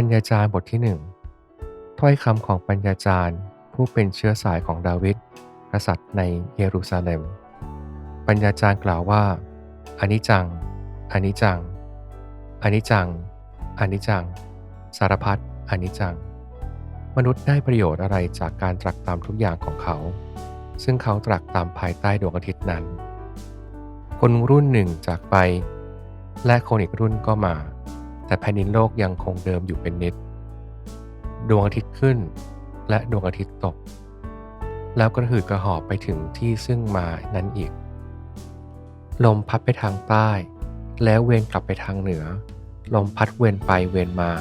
ปัญญาจารย์บทที่หนึ่งถ้อยคำของปัญญาจารย์ผู้เป็นเชื้อสายของดาวิดกษัตริย์ในเยรูซาเล็ม ปัญญาจารย์กล่าวว่าอานิจจังอานิจจังอานิจจังอานิจจัง สารพัดอานิจจัง มนุษย์ได้ประโยชน์อะไรจากการตรักตามทุกอย่างของเขา ซึ่งเขาตรักตามภายใต้ดวงอาทิตย์นั้น คนรุ่นหนึ่งจากไป และคนอีกรุ่นก็มา แต่แผ่นดินโลกยังคงเดิมอยู่เป็นนิด ดวงอาทิตย์ขึ้นและดวงอาทิตย์ตก แล้วกระหืดกระหอบไปถึงที่ซึ่งมานั้นอีก ลมพัดไปทางใต้ แล้วเวนกลับไปทางเหนือ ลมพัดเวนไปเวนมา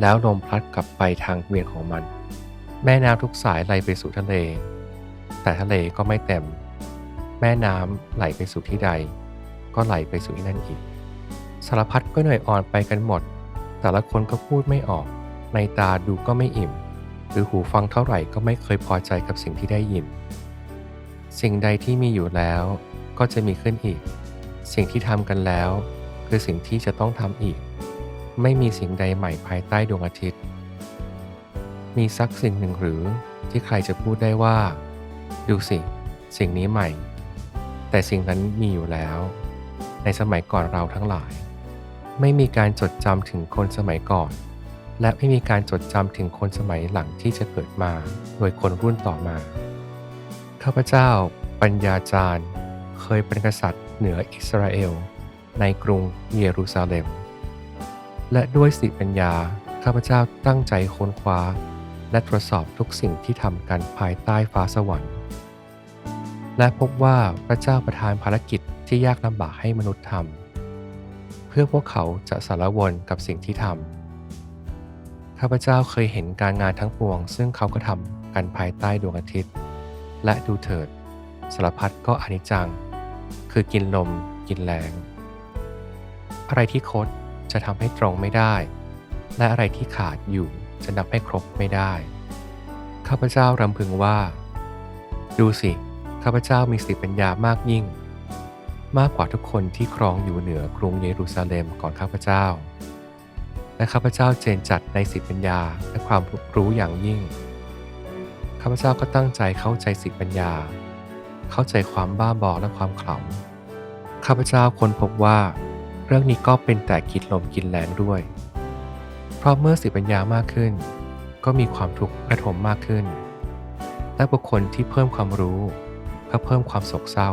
แล้วลมพัดกลับไปทางเวียนของมัน แม่น้ำทุกสายไหลไปสู่ทะเล แต่ทะเลก็ไม่เต็ม แม่น้ำไหลไปสู่ที่ใด ก็ไหลไปสู่ที่นั่นอีก สารพัดก็เหนื่อยอ่อนไปกันหมด แต่ละคนก็พูดไม่ออก ในตาดูก็ไม่อิ่ม หรือหูฟังเท่าไหร่ก็ไม่เคยพอใจกับสิ่งที่ได้ยิน สิ่งใดที่มีอยู่แล้ว ก็จะมีขึ้นอีก สิ่งที่ทำกันแล้ว คือสิ่งที่จะต้องทำอีก ไม่มีสิ่งใดใหม่ภายใต้ดวงอาทิตย์ มีสักสิ่งหนึ่งหรือที่ใครจะพูดได้ว่า ดูสิ สิ่งนี้ใหม่ แต่สิ่งนั้นมีอยู่แล้ว ในสมัยก่อนเราทั้งหลาย ไม่มีการจดจำถึงคนสมัยก่อน และไม่มีการจดจำถึงคนสมัยหลังที่จะเกิดมา โดยคนรุ่นต่อมา ข้าพเจ้า ปัญญาจารย์ เคยเป็นกษัตริย์เหนืออิสราเอล ในกรุงเยรูซาเล็ม และด้วยสติปัญญา ข้าพเจ้าตั้งใจค้นคว้า และตรวจสอบทุกสิ่งที่ทำกันภายใต้ฟ้าสวรรค์และพบว่าพระเจ้าประทานภารกิจที่ยากลำบากให้มนุษย์ทำ เพื่อพวกเขาจะสารวนกับสิ่งที่ทำข้าพเจ้าเคยเห็นการงานทั้งปวง ซึ่งเขาก็ทำกันภายใต้ดวงอาทิตย์ และดูเถิดสารพัดก็อนิจจัง คือกินลม กินแรงอะไรที่คดจะทำให้ตรงไม่ได้ และอะไรที่ขาดอยู่จะนับให้ครบไม่ได้ ข้าพเจ้ารำพึงว่า ดูสิ ข้าพเจ้ามีสติปัญญามากยิ่ง มากกว่าทุกคนที่ครองอยู่เหนือกรุงเยรูซาเล็มก่อนข้าพเจ้า และข้าพเจ้าเจนจัดในสติปัญญาและความรู้อย่างยิ่ง ข้าพเจ้าก็ตั้งใจเข้าใจสติปัญญา เข้าใจความบ้าบอและความขลาข้าพเจ้าค้นพบว่า เรื่องนี้ก็เป็นแต่กินลมกินแรงด้วย เพราะเมื่อสติปัญญามากขึ้น ก็มีความทุกข์ระทมมากขึ้น และบุคคลที่เพิ่มความรู้ก็เพิ่มความโศกเศร้า